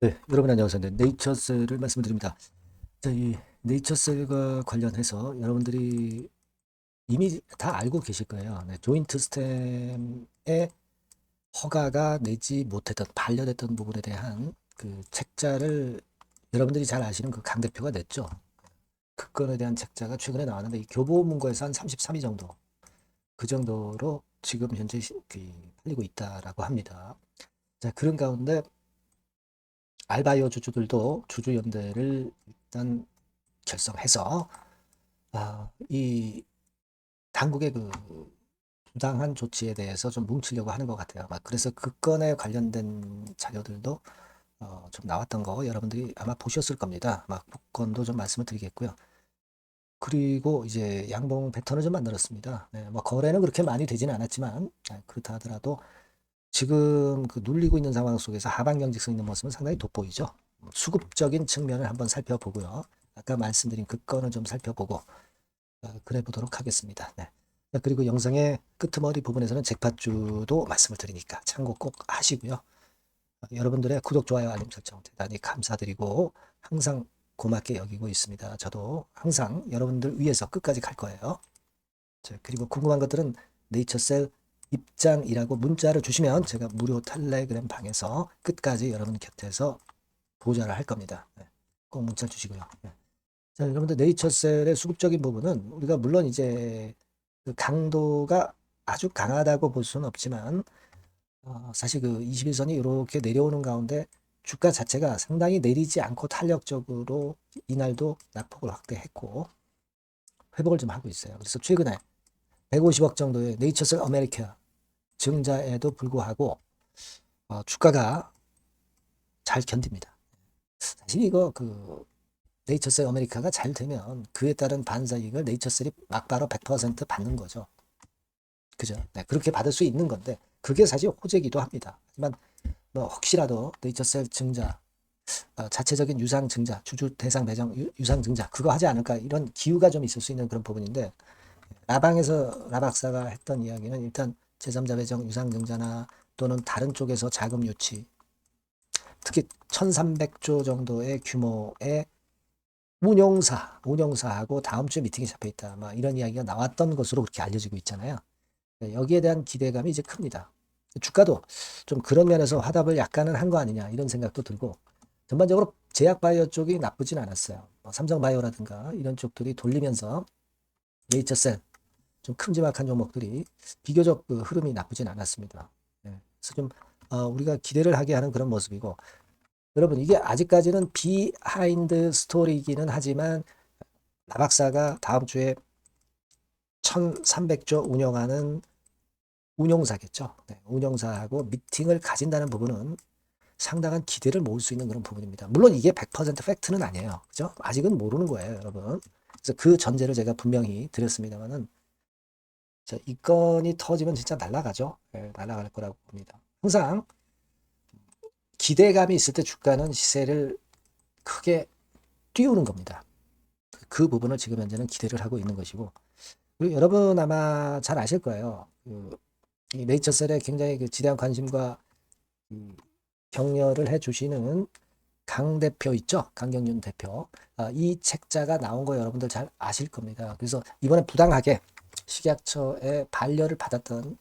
네, 여러분 안녕하세요. 네, 네이처셀을 말씀드립니다. 자, 이 네이처셀과 관련해서 여러분들이 이미 다 알고 계실 거예요. 네, 조인트 스템의 허가가 내지 못했던 반려됐던 부분에 대한 그 책자를 여러분들이 잘 아시는 그 강 대표가 냈죠. 그 건에 대한 책자가 최근에 나왔는데 이 교보문고에서 한 33위 정도 그 정도로 지금 현재 시- 그 팔리고 있다라고 합니다. 자, 그런 가운데 알바이오 주주들도 주주연대를 일단 결성해서 아, 이 당국의 그 부당한 조치에 대해서 좀 뭉치려고 하는 것 같아요. 막 그래서 그 건에 관련된 자료들도 어, 좀 나왔던 거 여러분들이 아마 보셨을 겁니다. 막 복권도 좀 말씀을 드리겠고요. 그리고 이제 양봉 패턴을 좀 만들었습니다. 네, 뭐 거래는 그렇게 많이 되지는 않았지만 아, 그렇다 하더라도 지금 그 눌리고 있는 상황 속에서 하방 경직성 있는 모습은 상당히 돋보이죠. 수급적인 측면을 한번 살펴보고요. 아까 말씀드린 그 건을 좀 살펴보고 어, 그래 보도록 하겠습니다. 네. 자, 그리고 영상의 끄트머리 부분에서는 잭팟주도 말씀을 드리니까 참고 꼭 하시고요. 어, 여러분들의 구독, 좋아요, 알림 설정 대단히 감사드리고 항상 고맙게 여기고 있습니다. 저도 항상 여러분들 위해서 끝까지 갈 거예요. 자, 그리고 궁금한 것들은 네이처셀 입장이라고 문자를 주시면 제가 무료 텔레그램 방에서 끝까지 여러분 곁에서 보좌를 할 겁니다. 네, 꼭 문자 주시고요. 네. 자, 여러분들 네이처셀의 수급적인 부분은 우리가 물론 이제 그 강도가 아주 강하다고 볼 수는 없지만 어, 사실 그 21선이 이렇게 내려오는 가운데 주가 자체가 상당히 내리지 않고 탄력적으로 이날도 낙폭을 확대했고 회복을 좀 하고 있어요. 그래서 최근에 150억 정도의 네이처셀 아메리카 증자에도 불구하고 어, 주가가 잘 견딥니다. 사실 이거 그 네이처셀 아메리카가 잘 되면 그에 따른 반사 이익을 네이처셀이 막바로 100% 받는 거죠. 그죠? 네, 그렇게 받을 수 있는 건데 그게 사실 호재기도 합니다. 하지만 뭐 혹시라도 네이처셀 증자 어, 자체적인 유상 증자, 주주 대상 배정 유, 유상 증자 그거 하지 않을까 이런 기우가 좀 있을 수 있는 그런 부분인데 라방에서 라박사가 했던 이야기는 일단 제3자 배정 유상 증자나 또는 다른 쪽에서 자금 유치 특히 1300조 정도의 규모의 운용사, 운용사하고 다음 주에 미팅이 잡혀 있다. 막 이런 이야기가 나왔던 것으로 그렇게 알려지고 있잖아요. 네, 여기에 대한 기대감이 이제 큽니다. 주가도 좀 그런 면에서 화답을 약간은 한 거 아니냐 이런 생각도 들고 전반적으로 제약 바이오 쪽이 나쁘진 않았어요. 뭐 삼성 바이오라든가 이런 쪽들이 돌리면서 네이처셀 좀 큼지막한 종목들이 비교적 그 흐름이 나쁘진 않았습니다. 예, 그래서 좀 어, 우리가 기대를 하게 하는 그런 모습이고 여러분 이게 아직까지는 비하인드 스토리이기는 하지만 나 박사가 다음 주에 1300조 운영하는 운용사겠죠. 네, 운용사하고 미팅을 가진다는 부분은 상당한 기대를 모을 수 있는 그런 부분입니다. 물론 이게 100% 팩트는 아니에요. 그죠? 아직은 모르는 거예요, 여러분. 그래서 그 전제를 제가 분명히 드렸습니다만은 자, 이 건이 터지면 진짜 날아가죠. 예, 날아갈 거라고 봅니다. 항상 기대감이 있을 때 주가는 시세를 크게 띄우는 겁니다. 그 부분을 지금 현재는 기대를 하고 있는 것이고 그리고 여러분 아마 잘 아실 거예요. 그, 이 네이처셀에 굉장히 그 지대한 관심과 이 격려를 해주시는 강 대표 있죠? 강경윤 대표. 아, 이 책자가 나온 거 여러분들 잘 아실 겁니다. 그래서 이번에 부당하게 식약처의 반려를 받았던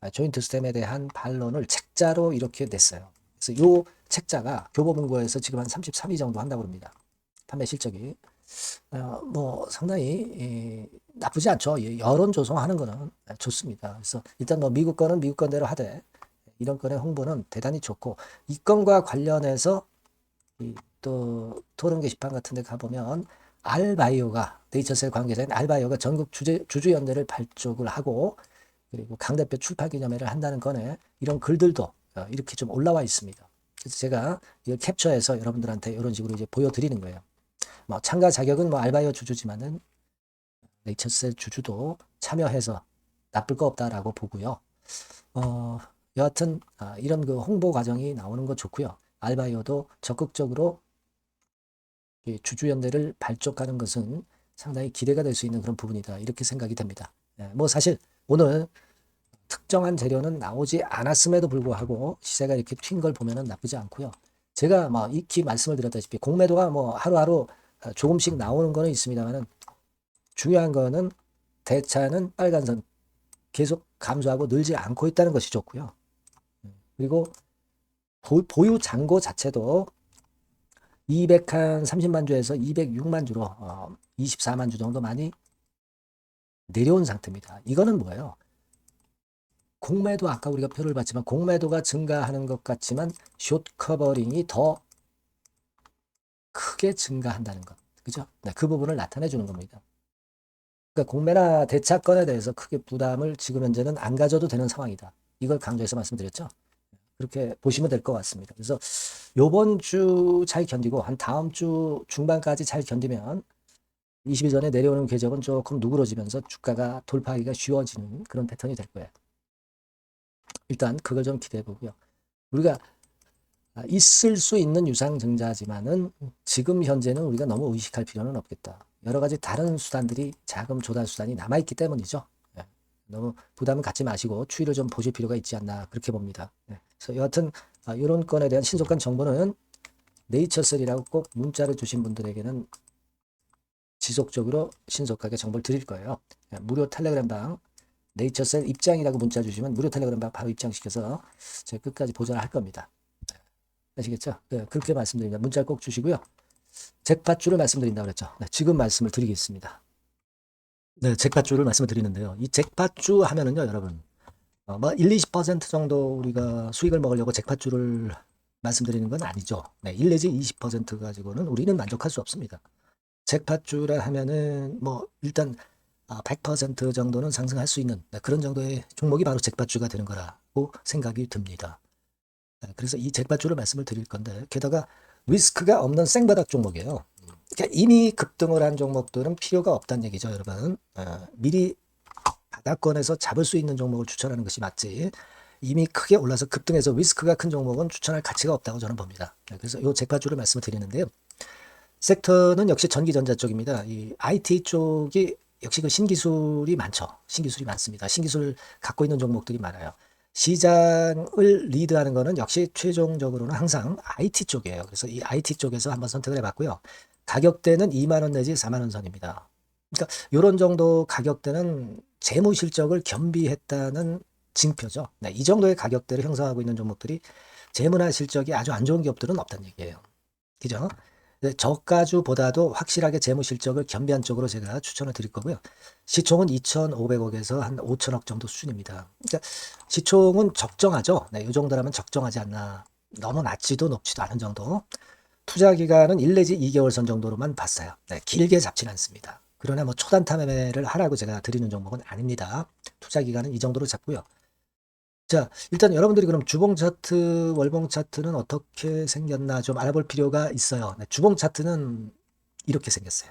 아, 조인트 스템에 대한 반론을 책자로 이렇게 냈어요. 그래서 요 책자가 교보문고에서 지금 한 33위 정도 한다고 합니다. 판매 실적이. 어, 뭐 상당히 이, 나쁘지 않죠. 이 여론 조성하는 거는 좋습니다. 그래서 일단 뭐 미국 거는 미국 건대로 하되 이런 건의 홍보는 대단히 좋고 이 건과 관련해서 이, 또 토론 게시판 같은 데 가보면 알바이오가 네이처셀 관계자인 알바이오가 전국 주제, 주주연대를 발족을 하고 그리고 강 대표 출판 기념회를 한다는 건에 이런 글들도 어, 이렇게 좀 올라와 있습니다. 그래서 제가 이걸 캡처해서 여러분들한테 이런 식으로 이제 보여드리는 거예요. 뭐 참가 자격은 뭐 알바이오 주주지만은 네이처셀 주주도 참여해서 나쁠 거 없다라고 보고요. 어, 여하튼 아, 이런 그 홍보 과정이 나오는 거 좋고요. 알바이오도 적극적으로 이 주주연대를 발족하는 것은 상당히 기대가 될 수 있는 그런 부분이다. 이렇게 생각이 됩니다. 예, 뭐 사실 오늘 특정한 재료는 나오지 않았음에도 불구하고 시세가 이렇게 튄 걸 보면은 나쁘지 않고요. 제가 뭐 익히 말씀을 드렸다시피 공매도가 뭐 하루하루 어, 조금씩 나오는 거는 있습니다만은 중요한 거는 대차는 빨간선 계속 감소하고 늘지 않고 있다는 것이 좋고요. 그리고 보, 보유 잔고 자체도 230만 주에서 206만 주로 어, 24만 주 정도 많이 내려온 상태입니다. 이거는 뭐예요? 공매도 아까 우리가 표를 봤지만 공매도가 증가하는 것 같지만 숏 커버링이 더 크게 증가한다는 것. 그죠? 네, 그 부분을 나타내 주는 겁니다. 그러니까 공매나 대차건에 대해서 크게 부담을 지금 현재는 안 가져도 되는 상황이다. 이걸 강조해서 말씀드렸죠. 그렇게 보시면 될 것 같습니다. 그래서 요번 주 잘 견디고 한 다음 주 중반까지 잘 견디면 20일 전에 내려오는 궤적은 조금 누그러지면서 주가가 돌파하기가 쉬워지는 그런 패턴이 될 거예요. 일단 그걸 좀 기대해 보고요. 우리가 아, 있을 수 있는 유상증자지만은 지금 현재는 우리가 너무 의식할 필요는 없겠다. 여러 가지 다른 수단들이 자금 조달 수단이 남아있기 때문이죠. 예. 너무 부담을 갖지 마시고 추이를 좀 보실 필요가 있지 않나 그렇게 봅니다. 예. 그래서 여하튼 아, 이런 건에 대한 신속한 정보는 네이처셀이라고 꼭 문자를 주신 분들에게는 지속적으로 신속하게 정보를 드릴 거예요. 예, 무료 텔레그램 방 네이처셀 입장이라고 문자 주시면 무료 텔레그램 방 바로 입장시켜서 제가 끝까지 보전을 할 겁니다. 아시겠죠? 네, 그렇게 말씀드립니다. 문자 꼭 주시고요. 잭팟주를 말씀드린다고 그랬죠. 네, 지금 말씀을 드리겠습니다. 네, 잭팟주를 말씀을 드리는데요. 이 잭팟주 하면은요, 여러분. 어, 뭐 1, 20% 정도 우리가 수익을 먹으려고 잭팟주를 말씀드리는 건 아니죠. 네, 1 내지 20% 가지고는 우리는 만족할 수 없습니다. 잭팟주라 하면은 뭐 일단 100% 정도는 상승할 수 있는 네, 그런 정도의 종목이 바로 잭팟주가 되는 거라고 생각이 듭니다. 네, 그래서 이 잭팟주를 말씀을 드릴 건데 게다가 리스크가 없는 생바닥 종목이에요. 그러니까 이미 급등을 한 종목들은 필요가 없다는 얘기죠, 여러분. 어, 미리 바닥권에서 잡을 수 있는 종목을 추천하는 것이 맞지. 이미 크게 올라서 급등해서 리스크가 큰 종목은 추천할 가치가 없다고 저는 봅니다. 네, 그래서 이 잭팟주를 말씀을 드리는데요. 섹터는 역시 전기전자 쪽입니다. 이 IT 쪽이 역시 그 신기술이 많죠. 신기술이 많습니다. 신기술 갖고 있는 종목들이 많아요. 시장을 리드하는 거는 역시 최종적으로는 항상 IT 쪽이에요. 그래서 이 IT 쪽에서 한번 선택을 해봤고요. 가격대는 2만 원 내지 4만 원 선입니다. 그러니까 이런 정도 가격대는 재무 실적을 겸비했다는 징표죠. 네, 이 정도의 가격대를 형성하고 있는 종목들이 재무나 실적이 아주 안 좋은 기업들은 없다는 얘기예요. 그죠? 네, 저가주보다도 확실하게 재무 실적을 겸비한 쪽으로 제가 추천을 드릴 거고요. 시총은 2,500억에서 한 5천억 정도 수준입니다. 그러니까 시총은 적정하죠. 네, 이 정도라면 적정하지 않나. 너무 낮지도 높지도 않은 정도. 투자 기간은 1 내지 2개월 선 정도로만 봤어요. 네, 길게 잡진 않습니다. 그러나 뭐 초단타 매매를 하라고 제가 드리는 종목은 아닙니다. 투자 기간은 이 정도로 잡고요. 자, 일단 여러분들이 그럼 주봉 차트, 월봉 차트는 어떻게 생겼나 좀 알아볼 필요가 있어요. 네, 주봉 차트는 이렇게 생겼어요.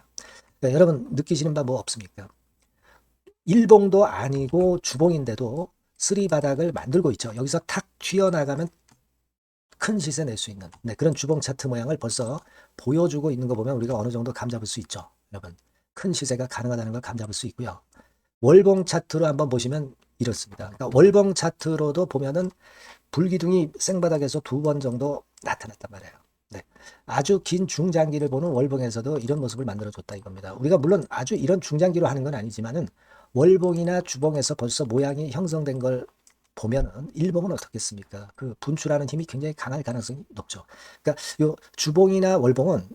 그러니까 여러분 느끼시는 바 뭐 없습니까? 일봉도 아니고 주봉인데도 쓰리 바닥을 만들고 있죠. 여기서 탁 튀어나가면 큰 시세 낼 수 있는 네, 그런 주봉 차트 모양을 벌써 보여주고 있는 거 보면 우리가 어느 정도 감 잡을 수 있죠. 여러분 큰 시세가 가능하다는 걸 감잡을 수 있고요. 월봉 차트로 한번 보시면 이렇습니다. 그러니까 월봉 차트로도 보면은 불기둥이 생바닥에서 두 번 정도 나타났단 말이에요. 네. 아주 긴 중장기를 보는 월봉에서도 이런 모습을 만들어줬다 이겁니다. 우리가 물론 아주 이런 중장기로 하는 건 아니지만은 월봉이나 주봉에서 벌써 모양이 형성된 걸 보면은 일봉은 어떻겠습니까? 그 분출하는 힘이 굉장히 강할 가능성이 높죠. 그러니까 요 주봉이나 월봉은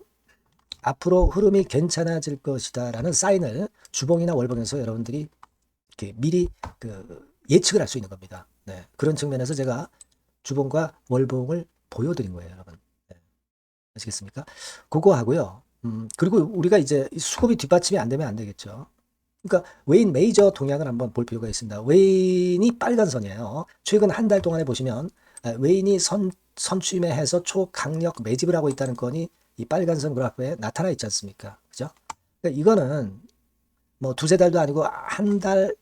앞으로 흐름이 괜찮아질 것이다 라는 사인을 주봉이나 월봉에서 여러분들이 이렇게 미리 그 예측을 할 수 있는 겁니다. 네. 그런 측면에서 제가 주봉과 월봉을 보여드린 거예요, 여러분. 네. 아시겠습니까? 그거 하고요. 음, 그리고 우리가 이제 수급이 뒷받침이 안 되면 안 되겠죠. 그러니까 웨인 메이저 동향을 한번 볼 필요가 있습니다. 웨인이 빨간 선이에요. 최근 한 달 동안에 보시면 아, 웨인이 선 선취매해서 초강력 매집을 하고 있다는 건이 이 빨간 선 그래프에 나타나 있지 않습니까? 그죠? 그러니까 이거는 뭐 두세 달도 아니고 한 달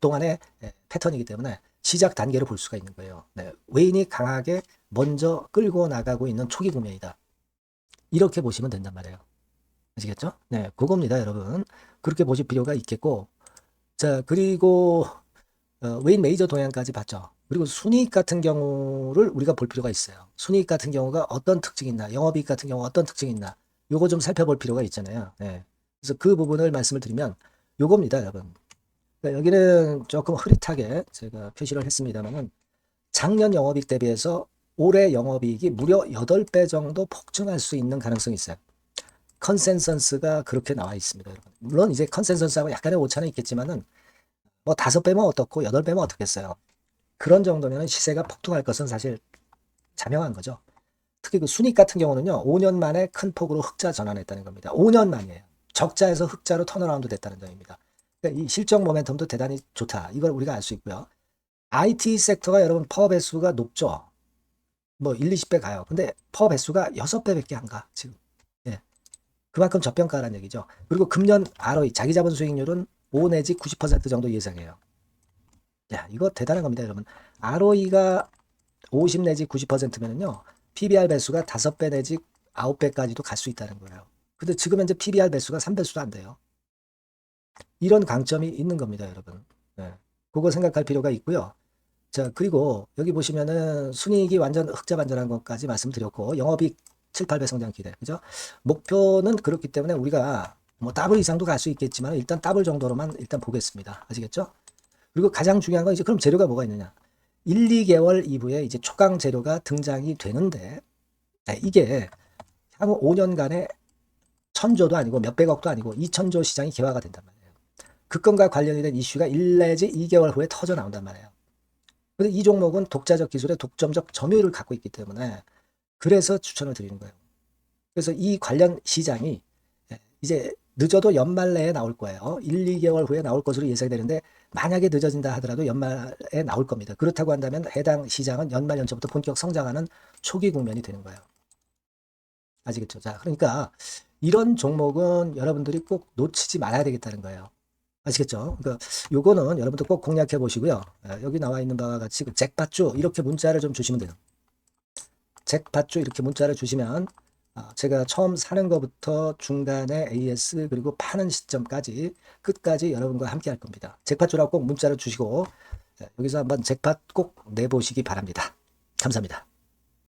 동안의 예, 패턴이기 때문에 시작 단계로 볼 수가 있는 거예요. 네, 웨인이 강하게 먼저 끌고 나가고 있는 초기 국면이다. 이렇게 보시면 된단 말이에요. 아시겠죠? 네, 그겁니다, 여러분. 그렇게 보실 필요가 있겠고, 자, 그리고 어, 웨인 메이저 동향까지 봤죠. 그리고 순이익 같은 경우를 우리가 볼 필요가 있어요. 순이익 같은 경우가 어떤 특징이 있나, 영업이익 같은 경우 어떤 특징이 있나, 요거 좀 살펴볼 필요가 있잖아요. 네. 그래서 그 부분을 말씀을 드리면 요겁니다, 여러분. 그러니까 여기는 조금 흐릿하게 제가 표시를 했습니다만은 작년 영업이익 대비해서 올해 영업이익이 무려 8배 정도 폭증할 수 있는 가능성이 있어요. 컨센서스가 그렇게 나와 있습니다, 여러분. 물론 이제 컨센서스하고 약간의 오차는 있겠지만은 뭐 다섯 배면 어떻고 여덟 배면 어떻겠어요. 그런 정도면 시세가 폭등할 것은 사실 자명한 거죠. 특히 그 순익 같은 경우는요, 5년 만에 큰 폭으로 흑자 전환했다는 겁니다. 5년 만이에요. 적자에서 흑자로 턴어라운드 됐다는 점입니다. 그러니까 이 실적 모멘텀도 대단히 좋다. 이걸 우리가 알 수 있고요. IT 섹터가 여러분 퍼 배수가 높죠. 뭐 1, 20배 가요. 근데 퍼 배수가 6배밖에 안 가, 지금. 예. 그만큼 저평가라는 얘기죠. 그리고 금년 ROE, 자기 자본 수익률은 5 내지 90% 정도 예상해요. 야, 이거 대단한 겁니다, 여러분. ROE가 50 내지 90%면은요, PBR 배수가 5배 내지 9배까지도 갈 수 있다는 거예요. 근데 지금 현재 PBR 배수가 3배수도 안 돼요. 이런 강점이 있는 겁니다, 여러분. 네. 그거 생각할 필요가 있고요. 자, 그리고 여기 보시면은 순이익이 완전 흑자 반전한 것까지 말씀드렸고, 영업이익 7, 8배 성장 기대. 그죠? 목표는 그렇기 때문에 우리가 뭐 더블 이상도 갈 수 있겠지만 일단 더블 정도로만 일단 보겠습니다. 아시겠죠? 그리고 가장 중요한 건 이제 그럼 재료가 뭐가 있느냐? 1, 2개월 이후에 이제 초강 재료가 등장이 되는데 네, 이게 향후 5년간의 천조도 아니고 몇백억도 아니고 2천조 시장이 개화가 된단 말이에요. 그 건과 관련이 된 이슈가 1 내지 2개월 후에 터져 나온단 말이에요. 근데 이 종목은 독자적 기술의 독점적 점유율을 갖고 있기 때문에 그래서 추천을 드리는 거예요. 그래서 이 관련 시장이 이제 늦어도 연말 내에 나올 거예요. 1, 2개월 후에 나올 것으로 예상되는데 만약에 늦어진다 하더라도 연말에 나올 겁니다. 그렇다고 한다면 해당 시장은 연말 연초부터 본격 성장하는 초기 국면이 되는 거예요. 아시겠죠? 자, 그러니까 이런 종목은 여러분들이 꼭 놓치지 말아야 되겠다는 거예요. 아시겠죠? 그러니까 요거는 여러분들 꼭 공략해 보시고요. 예, 여기 나와 있는 바와 같이 그 잭팟주 이렇게 문자를 좀 주시면 돼요. 잭팟주 이렇게 문자를 주시면 아, 제가 처음 사는 것부터 중간에 AS 그리고 파는 시점까지 끝까지 여러분과 함께 할 겁니다. 잭팟주라고 꼭 문자를 주시고 예, 여기서 한번 잭팟 꼭 내보시기 바랍니다. 감사합니다.